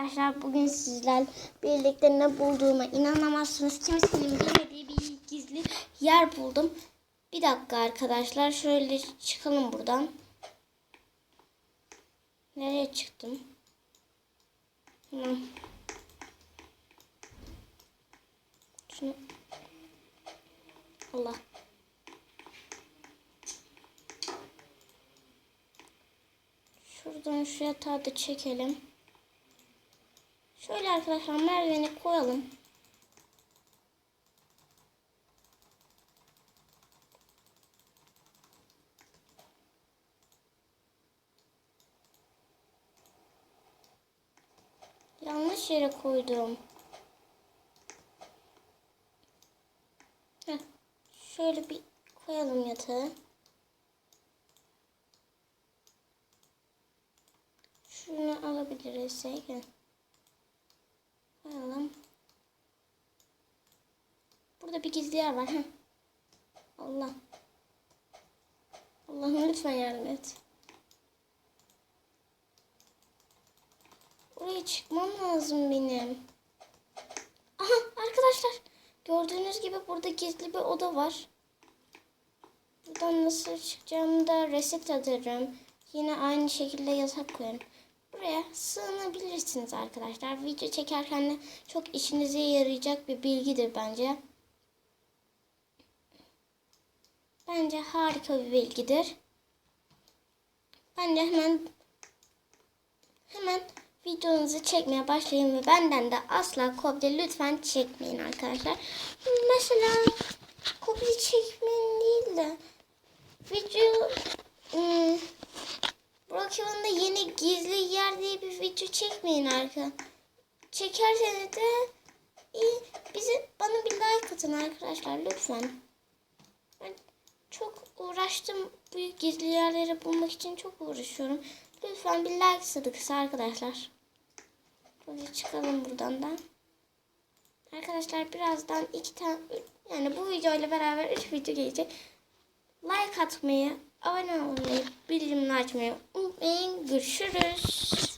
Arkadaşlar bugün sizler birlikte ne bulduğuma inanamazsınız. Kimisinin bilmediği bir gizli yer buldum. Bir dakika arkadaşlar şöyle çıkalım buradan. Nereye çıktım? Şunu Allah. Şuradan şu yatağı da çekelim. Şöyle arkadaşlar merdiveni koyalım. Yanlış yere koydum. Heh, şöyle bir koyalım yatağı. Şunu alabiliriz. Gel. Koyalım. Burada bir gizli yer var. Allah. Allah'ım lütfen yardım et. Oraya çıkmam lazım benim. Aha arkadaşlar. Gördüğünüz gibi burada gizli bir oda var. Buradan nasıl çıkacağımı da reset atarım. Yine aynı şekilde yatak koyarım. Buraya sığınabilirsiniz arkadaşlar. Video çekerken de çok işinize yarayacak bir bilgidir bence. Bence harika bir bilgidir. Ben de hemen hemen videonuzu çekmeye başlayın ve benden de asla kopya lütfen çekmeyin arkadaşlar. Mesela kopya çekmeyin değil de video ım, Brookhaven'da yeni gizli yer diye bir video çekmeyin arka. Çekerseniz de iyi, bizi bana bir like atın arkadaşlar lütfen. Çok uğraştım bu gizli yerleri bulmak için çok uğraşıyorum. Lütfen bir like sadıkısı arkadaşlar. Hadi çıkalım buradan da. Arkadaşlar birazdan iki tane yani bu videoyla beraber üç video gelecek. Like atmayı, abone olmayı, bildirimleri açmayı unutmayın. Görüşürüz.